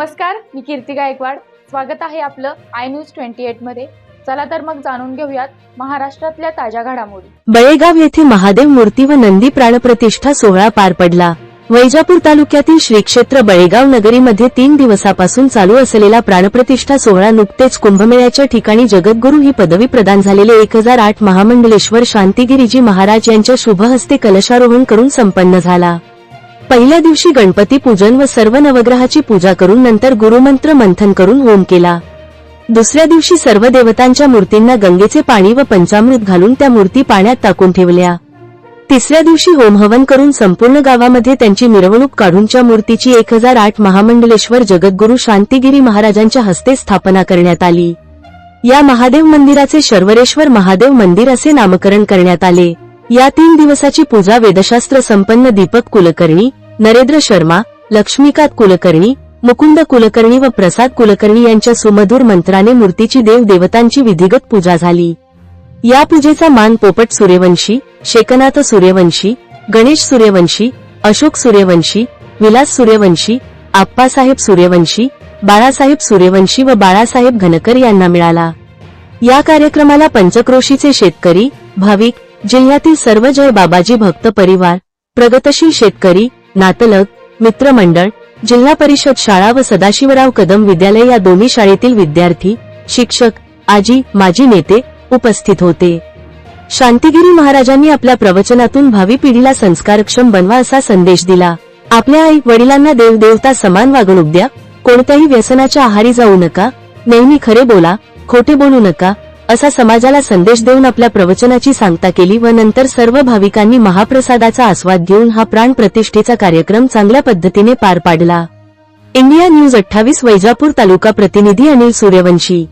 नमस्कार मी कीर्ती गायकवाड. स्वागत आहे आपलं आय न्यूज ट्वेंटी एटमध्ये. चला तर मग जाणून घेऊयात महाराष्ट्रातल्या ताज्या घडामोडी. बळेगाव येथे महादेव मूर्ती व नंदी प्राणप्रतिष्ठा सोहळा पार पडला. वैजापूर तालुक्यातील श्री क्षेत्र बळेगाव नगरीमध्ये तीन दिवसापासून चालू असलेला प्राणप्रतिष्ठा सोहळा नुकतेच कुंभमेळ्याच्या ठिकाणी जगद्गुरू ही पदवी प्रदान झालेले एक हजार आठ महामंडलेश्वर शांतिगिरीजी महाराज यांच्या शुभहस्ते कलशारोहण करून संपन्न झाला. पहिल्या दिवशी गणपती पूजन व सर्व नवग्रहाची पूजा करून नंतर गुरुमंत्र मंथन करून होम केला. दुसऱ्या दिवशी सर्व देवतांच्या मूर्तींना गंगेचे पाणी व पंचामृत घालून त्या मूर्ती पाण्यात टाकून ठेवल्या. तिसऱ्या दिवशी होमहवन करून संपूर्ण गावामध्ये त्यांची मिरवणूक काढूनच्या मूर्तीची एक हजार आठ महामंडलेश्वर जगद्गुरू शांतिगिरी महाराजांच्या हस्ते स्थापना करण्यात आली. या महादेव मंदिराचे शर्वरेश्वर महादेव मंदिर असे नामकरण करण्यात आले. या तीन दिवसाची पूजा वेदशास्त्र संपन्न दीपक कुलकर्णी नरेंद्र शर्मा लक्ष्मीकांत कुलकर्णी मुकुंद कुलकर्णी व प्रसाद कुलकर्णी यांच्या सुमधुर मंत्राने मूर्तीची देव देवतांची विधिगत पूजा झाली. या पूजेचा मान पोपट सूर्यवंशी शेकनाथ सूर्यवंशी गणेश सूर्यवंशी अशोक सूर्यवंशी विलास सूर्यवंशी आप्पासाहेब सूर्यवंशी बाळासाहेब सूर्यवंशी व बाळासाहेब घनकर यांना मिळाला. या कार्यक्रमाला पंचक्रोशीचे शेतकरी भाविक जिल्ह्यातील सर्व जय बाबाजी भक्त परिवार प्रगतशील शेतकरी नातलग मित्रमंडळ जिल्हा परिषद शाळा व सदाशिवराव कदम विद्यालय या दोन्ही शाळेतील विद्यार्थी शिक्षक आजी माजी नेते उपस्थित होते. शांतिगिरी महाराजांनी आपल्या प्रवचनातून भावी पिढीला संस्कारक्षम बनवा असा संदेश दिला. आपल्या आई वडिलांना देवदेवता समान वागणूक द्या कोणत्याही व्यसनाच्या आहारी जाऊ नका नेहमी खरे बोला खोटे बोलू नका असा समाजाला संदेश देऊन आपल्या प्रवचनाची सांगता केली व नंतर सर्व भाविकांनी महाप्रसादाचा आस्वाद घेऊन हा प्राण प्रतिष्ठेचा कार्यक्रम चांगल्या पद्धतीने पार पाडला. इंडिया न्यूज अठ्ठावीस वैजापूर तालुका प्रतिनिधी अनिल सूर्यवंशी.